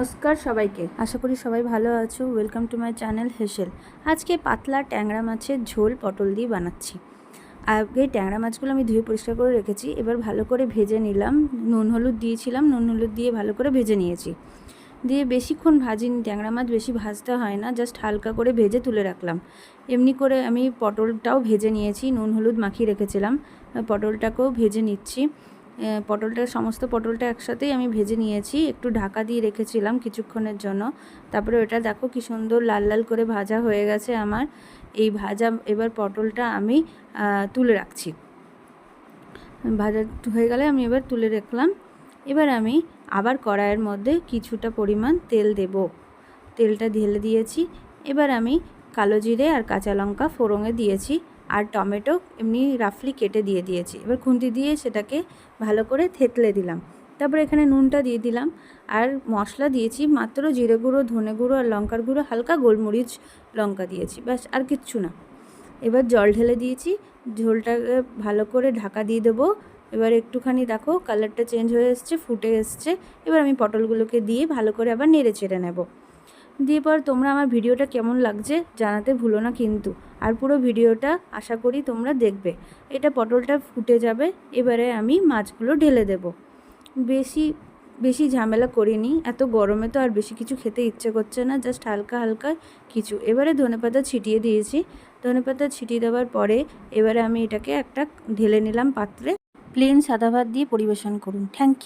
নমস্কার সবাইকে। আশা করি সবাই ভালো আছো। ওয়েলকাম টু মাই চ্যানেল হেসেল আজকে পাতলা ট্যাংরা মাছের ঝোল পটল দিয়ে বানাচ্ছি। আগে ট্যাংরা মাছগুলো আমি ধুয়ে পরিষ্কার করে রেখেছি। এবার ভালো করে ভেজে নিলাম। নুন হলুদ দিয়েছিলাম। নুন হলুদ দিয়ে ভালো করে ভেজে নিয়েছি। দিয়ে বেশিক্ষণ ভাজিনি। ট্যাংরা মাছ বেশি ভাজতে হয় না। জাস্ট হালকা করে ভেজে তুলে রাখলাম। এমনি করে আমি পটলটাও ভেজে নিয়েছি। নুন হলুদ মাখিয়ে রেখেছিলাম। পটলটাকেও ভেজে নিচ্ছি। পটলটা, সমস্ত পটলটা একসাথেই আমি ভেজে নিয়েছি। একটু ঢাকা দিয়ে রেখেছিলাম কিছুক্ষণের জন্য। তারপরে ওটা দেখো কি সুন্দর লাল লাল করে ভাজা হয়ে গেছে আমার। এই ভাজা, এবার পটলটা আমি তুলে রাখছি। ভাজা হয়ে গেলে আমি এবার তুলে রাখলাম। এবার আমি আবার কড়াইয়ের মধ্যে কিছুটা পরিমাণ তেল দেব। তেলটা ঢেলে দিয়েছি। এবার আমি কালো জিরে আর কাঁচা লঙ্কা ফোড়ঙে দিয়েছি আর টমেটো এমনি রাফলি কেটে দিয়ে দিয়েছি। এবার খুন্তি দিয়ে সেটাকে ভালো করে থেতলে দিলাম। তারপর এখানে নুনটা দিয়ে দিলাম আর মশলা দিয়েছি মাত্র জিরে গুঁড়ো, ধনে গুঁড়ো আর লঙ্কার গুঁড়ো, হালকা গোলমরিচ লঙ্কা দিয়েছি, ব্যাস আর কিচ্ছু না। এবার জল ঢেলে দিয়েছি, ঝোলটাকে ভালো করে ঢাকা দিয়ে দেবো। এবার একটুখানি দেখো কালারটা চেঞ্জ হয়ে এসছে, ফুটে এসছে। এবার আমি পটলগুলোকে দিয়ে ভালো করে আবার নেড়ে চেড়ে নেব। দিয়ে পর তোমরা আমার ভিডিওটা কেমন লাগছে জানাতে ভুলো না কিন্তু। আর পুরো ভিডিওটা আশা করি তোমরা দেখবে। এটা পটলটা ফুটে যাবে, এবারে আমি মাছগুলো ঢেলে দেব। বেশি বেশি ঝামেলা করিনি, এত গরমে তো আর বেশি কিছু খেতে ইচ্ছে করছে না, জাস্ট হালকা হালকা কিছু। এবারে ধনেপাতা ছিটিয়ে দিয়েছি। ধনেপাতা ছিটিয়ে দেওয়ার পরে এবারে আমি এটাকে একটা ঢেলে নিলাম পাত্রে। প্লেন সাদা ভাত দিয়ে পরিবেশন করুন। Thank you